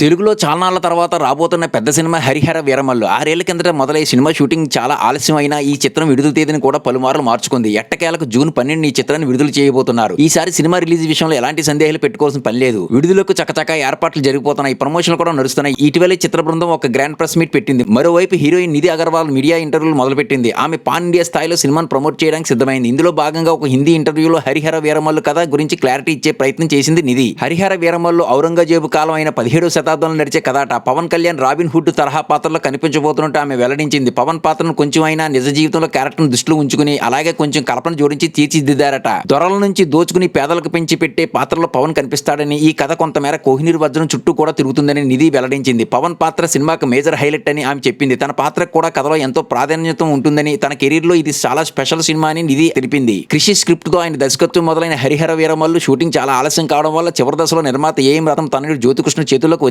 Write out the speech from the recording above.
తెలుగులో చాలా తర్వాత రాబోతున్న పెద్ద సినిమా హరిహర వీరమల్లు. ఆరేళ్ళ కిందట మొదలై సినిమా షూటింగ్ చాలా ఆలస్యమైన ఈ చిత్రం విడుదల తేదీని కూడా పలుమార్లు మార్చుకుంది. ఎట్టకేలకు జూన్ పన్నెండు ఈ చిత్రాన్ని విడుదల చేయబోతున్నారు. ఈసారి సినిమా రిలీజ్ విషయంలో ఎలాంటి సందేహాలు పెట్టుకోవాల్సిన పని లేదు. విడుదలకు చకచక ఏర్పాట్లు జరిగిపోతున్నాయి. ప్రమోషన్లు కూడా నడుస్తున్నాయి. ఇటీవలే చిత్ర బృందం ఒక గ్రాండ్ ప్రెస్ మీట్ పెట్టింది. మరోవైపు హీరోయిన్ నిధి అగర్వాల్ మీడియా ఇంటర్వ్యూలు మొదలుపెట్టింది. ఆమె పాన్ ఇండియా స్థాయిలో సినిమాను ప్రమోట్ చేయడానికి సిద్ధమైంది. ఇందులో భాగంగా ఒక హిందీ ఇంటర్వ్యూలో హరిహర వీరమల్లు కథ గురించి క్లారిటీ ఇచ్చే ప్రయత్నం చేసింది నిధి. హరిహర వీరమల్లు ఔరంగజేబు కాలం అయిన పదిహేడవ శతాబ్దంలో నడిచే కథాట. పవన్ కళ్యాణ్ రాబిన్ హుడ్ తరహా పాత్రలో కనిపించబోతున్నట్టు ఆమె వెల్లడించింది. పవన్ పాత్రను కొంచెం అయినా నిజ జీవితంలో క్యారెక్టర్ను దృష్టిలో ఉంచుకుని అలాగే కొంచెం కల్పన జోడించి తీర్చిదిద్దారట. దొరల నుంచి దోచుకుని పేదలకు పెంచి పెట్టే పాత్రలో పవన్ కనిపిస్తాడని ఈ కథ కొంతమేర కోహినీర్ వజ్రం చుట్టూ కూడా తిరుగుతుందని నిధి వెల్లడించింది. పవన్ పాత్ర సినిమాకు మేజర్ హైలైట్ అని ఆమె చెప్పింది. తన పాత్రకు కూడా కథలో ఎంతో ప్రాధాన్యత ఉంటుందని తన కెరీర్లో ఇది చాలా స్పెషల్ సినిమా అని నిధి తెలిపింది. కృషి స్క్రిప్ట్తో ఆయన దర్శకత్వం మొదలైన హరిహర వీరమల్లు షూటింగ్ చాలా ఆలస్యం కావడం వల్ల చివరి దశలో నిర్మాత ఏఎం రథం తనయుడు జ్యోతికృష్ణ చేతుల్లోకి